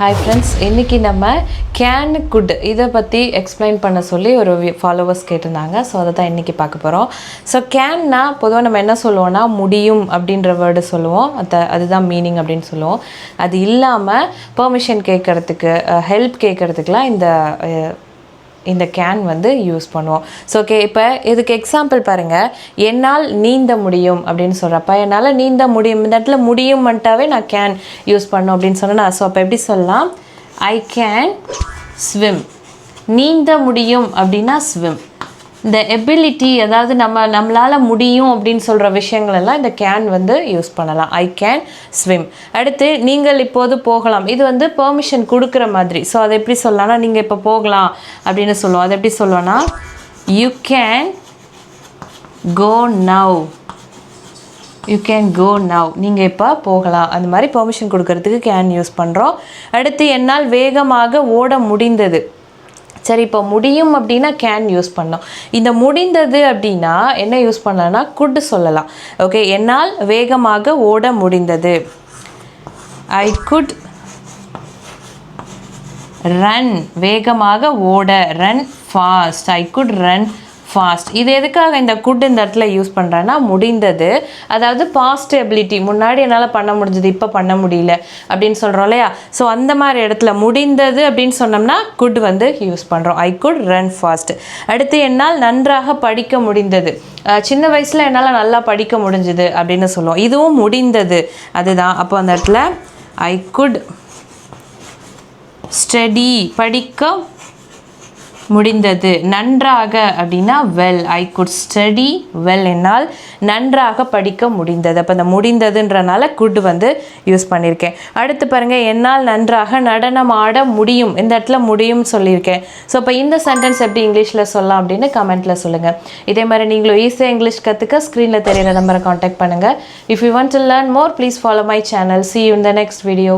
Hi friends இன்றைக்கி நம்ம can good இதை பற்றி எக்ஸ்பிளைன் பண்ண சொல்லி ஒரு ஃபாலோவர்ஸ் கேட்டிருந்தாங்க. ஸோ அதை தான் இன்றைக்கி பார்க்க போகிறோம் ஸோ கேன்னா பொதுவாக நம்ம என்ன சொல்லுவோம்னா முடியும் அப்படின்ற வேர்டு சொல்லுவோம். அது அதுதான் மீனிங் அப்படின்னு சொல்லுவோம். அது இல்லாமல் பெர்மிஷன் கேட்குறதுக்கு ஹெல்ப் கேட்குறதுக்குலாம் இந்த இந்த கேன் வந்து யூஸ் பண்ணுவோம். ஸோ ஓகே இப்போ இதுக்கு எக்ஸாம்பிள் பாருங்கள் என்னால் நீந்த முடியும் அப்படின்னு சொல்கிறப்ப என்னால் நீந்த முடியும். இந்த இடத்துல முடியும்ன்ட்டாவே நான் கேன் யூஸ் பண்ணும் அப்படின்னு சொன்னேன். ஸோ அப்போ எப்படி சொல்லலாம்? ஐ கேன் ஸ்விம் நீந்த முடியும் அப்படின்னா ஸ்விம் இந்த எபிலிட்டி அதாவது நம்ம நம்மளால் முடியும் அப்படின்னு சொல்கிற விஷயங்கள் எல்லாம் இந்த கேன் வந்து யூஸ் பண்ணலாம். ஐ கேன் ஸ்விம் அடுத்து நீங்கள் இப்போது போகலாம். இது வந்து பெர்மிஷன் கொடுக்குற மாதிரி. ஸோ அதை எப்படி சொல்லலாம்னா நீங்கள் இப்போ போகலாம் அப்படின்னு சொல்லுவோம். அதை எப்படி சொல்லுவோன்னா you can go now you can go now நீங்கள் இப்போ போகலாம். அந்த மாதிரி பெர்மிஷன் கொடுக்கறதுக்கு கேன் யூஸ் பண்ணுறோம் அடுத்து என்னால் வேகமாக ஓட முடிந்தது. சரி இப்போ முடியும் அப்படின்னா கேன் யூஸ் பண்ணோம் இந்த முடிந்தது அப்படின்னா என்ன யூஸ் பண்ணலாம்னா குட் சொல்லலாம். ஓகே என்னால் வேகமாக ஓட முடிந்தது. ஐ குட் ரன் வேகமாக ஓட run fast I could run fast இது எதுக்காக இந்த குட் இந்த இடத்துல யூஸ் பண்ணுறேன்னா முடிந்தது. அதாவது பாஸ்ட் எபிலிட்டி முன்னாடி என்னால் பண்ண முடிஞ்சது இப்போ பண்ண முடியல அப்படின்னு சொல்கிறோம் இல்லையா? ஸோ அந்த மாதிரி இடத்துல முடிந்தது அப்படின்னு சொன்னோம்னா குட் வந்து யூஸ் பண்ணுறோம் ஐ குட் ரன் ஃபாஸ்ட் அடுத்து என்னால் நன்றாக படிக்க முடிந்தது. சின்ன வயசில் என்னால் நல்லா படிக்க முடிஞ்சது அப்படின்னு சொல்லுவோம். இதுவும் முடிந்தது. அதுதான். அப்போ அந்த இடத்துல ஐ குட் ஸ்டடி படிக்க முடிந்தது. நன்றாக அப்படின்னா well I could study well என்னால் நன்றாக படிக்க முடிந்தது. அப்போ இந்த முடிந்ததுன்றனால குட் வந்து யூஸ் பண்ணியிருக்கேன் அடுத்து பாருங்கள் என்னால் நன்றாக நடனம் ஆட முடியும். இந்த இடத்துல முடியும் சொல்லியிருக்கேன். ஸோ இப்போ இந்த சென்டென்ஸ் எப்படி இங்கிலீஷில் சொல்லலாம் அப்படின்னு கமெண்ட்டில் சொல்லுங்கள் இதே மாதிரி நீங்களும் ஈஸியாக இங்கிலீஷ் கற்றுக்க ஸ்க்ரீனில் தெரியிற நம்பரை காண்டாக்ட் பண்ணுங்கள் if you want to learn more please follow my channel see in the next video